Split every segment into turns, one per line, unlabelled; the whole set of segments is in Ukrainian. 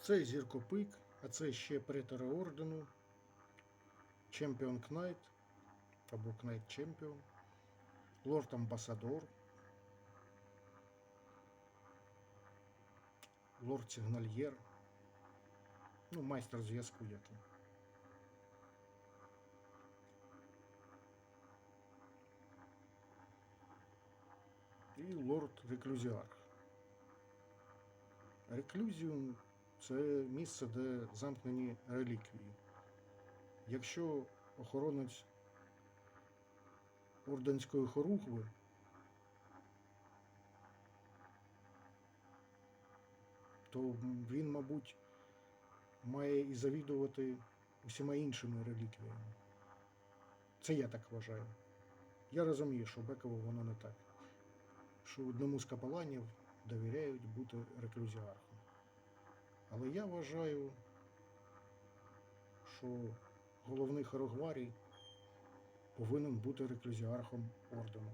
Це зіркопик, а це ще претори ордену, Чемпіон Кнайт або Кнайт Чемпіон, Лорд Амбасадор, Лорд Сигнальєр, ну, майстер зв'язку який. І лорд Реклюзіарх. Реклюзіум це місце, де замкнені реліквії. Якщо охоронець орденської хорухви то він, мабуть, має і завідувати усіма іншими реліквіями. Це я так вважаю. Я розумію, що Беково воно не так. Що одному з капеланів довіряють бути реклюзіархом. Але я вважаю, що головний хорогварій повинен бути реклюзіархом ордену.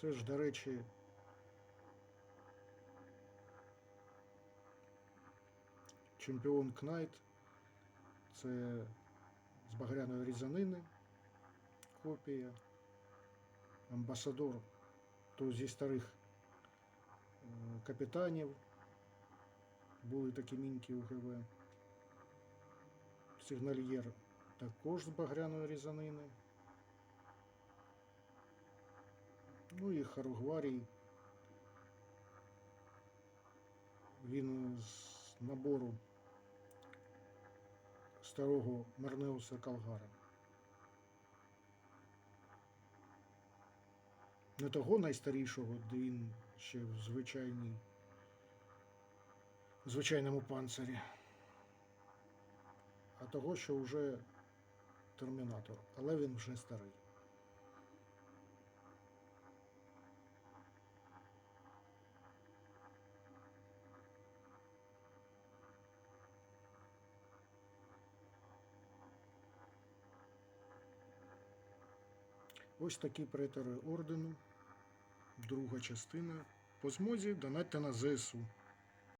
Це ж, до речі, чемпіон Кнайт. Це з багряної різанини копія. Амбасадор то зі старих е, капітанів. Були такі міньки у ГВ. Сигнальєр також з багряної різанини. Ну і Харугварій. Він з набору старого Марнеуса Калгара. Не того найстарішого, де він ще в звичайній, в звичайному панцирі, а того, що вже термінатор, але він вже старий. Ось такі претери ордену. Друга частина. По змозі донатьте на ЗСУ.